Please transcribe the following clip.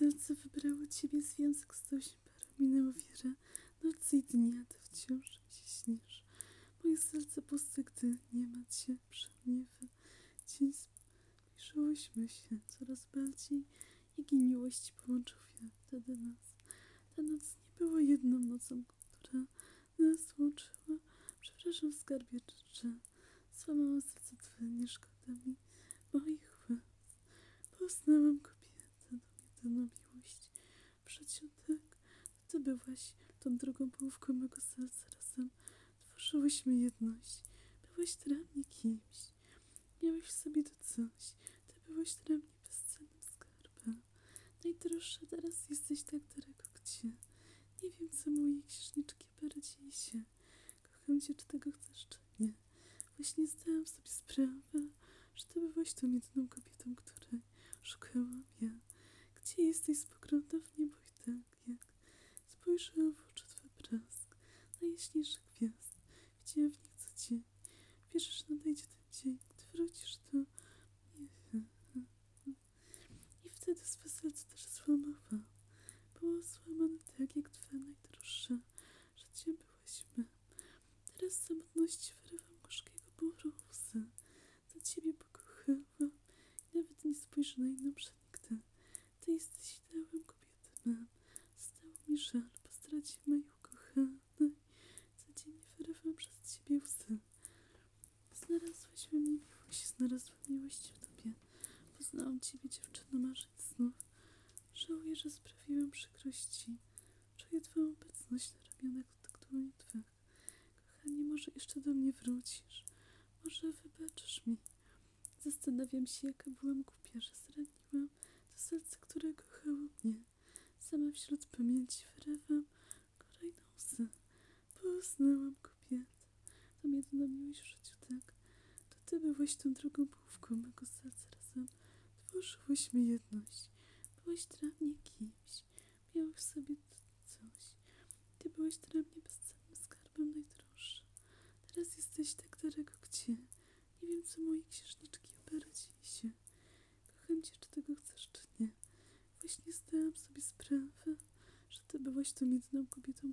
serce wybrało ciebie, związek się parą, minęła wiara. Nocy i dnia, ty wciąż się śnisz. Moje serce puste, gdy nie ma cię przy mnie w dzień zbliżyłyśmy się coraz bardziej, jak i miłość połączył wtedy nas. Ta noc nie była jedną nocą, która nas łączyła. Przepraszam, skarbie, że złamałam serce twe, nie szkoda mi moich łez. Poznałam jedyną miłość w życiu, tak. Ty byłaś tą drugą połówką mego serca, razem tworzyłyśmy jedność. Byłaś dla mnie kimś, miałeś w sobie to coś. Ty byłaś dla mnie bezcennym skarbem. Najdroższa teraz jesteś tak daleko gdzie. Nie wiem, co mojej księżniczki bardziej się. Kocham cię, czy tego chcesz, czy nie. Właśnie zdałam sobie sprawę, że ty byłaś tą jedyną kobietą. Gdzie jesteś, spogląda w niebo i tak, jak spojrzałam w oczy twe blask, najjaśniejszych gwiazd. Widziałam w nich co dzień. Wierzę, że nadejdzie ten dzień, gdy wrócisz do mnie. I wtedy swe serce też złamałam. Było złamane tak, jak twe najdroższe życie byłyśmy. Teraz z samotności wyrywam gorzkiego bólu łzy. Za ciebie pokochałam i nawet nie spojrzę na inną przenigdy. Ty jesteś ideałem kobiety mam. Stało mi żal po stracie mojej ukochanej. Codziennie wyrywam przez ciebie łzy. Znalazłaś we mnie miłość, miłość w tobie. Poznałam ciebie, dziewczyno marzeń snów. Żałuję, że sprawiłam przykrości. Czuję twoją obecność na ramionach dłoni twych. Kochanie, może jeszcze do mnie wrócisz. Może wybaczysz mi. Zastanawiam się, jaka byłam głupia, że zraniłam to serce, które kochało mnie. Sama wśród pamięci wyrywam kolejną łzę. Poznałam kobietę. Tą jedyną miłość w życiu, tak. Ty byłeś tą drugą połówką mego serca razem. Tworzyłyśmy jedność. Byłeś dla mnie kimś. Miałeś w sobie coś. Ty byłeś dla mnie bezcennym skarbem najdroższy. Teraz jesteś tak daleko gdzie. Nie wiem, co mojej księżniczki oberci się. Kocham cię, czy tego chcesz, czy nie. Właśnie zdałam sobie sprawę, że ty byłaś tą jedyną kobietą,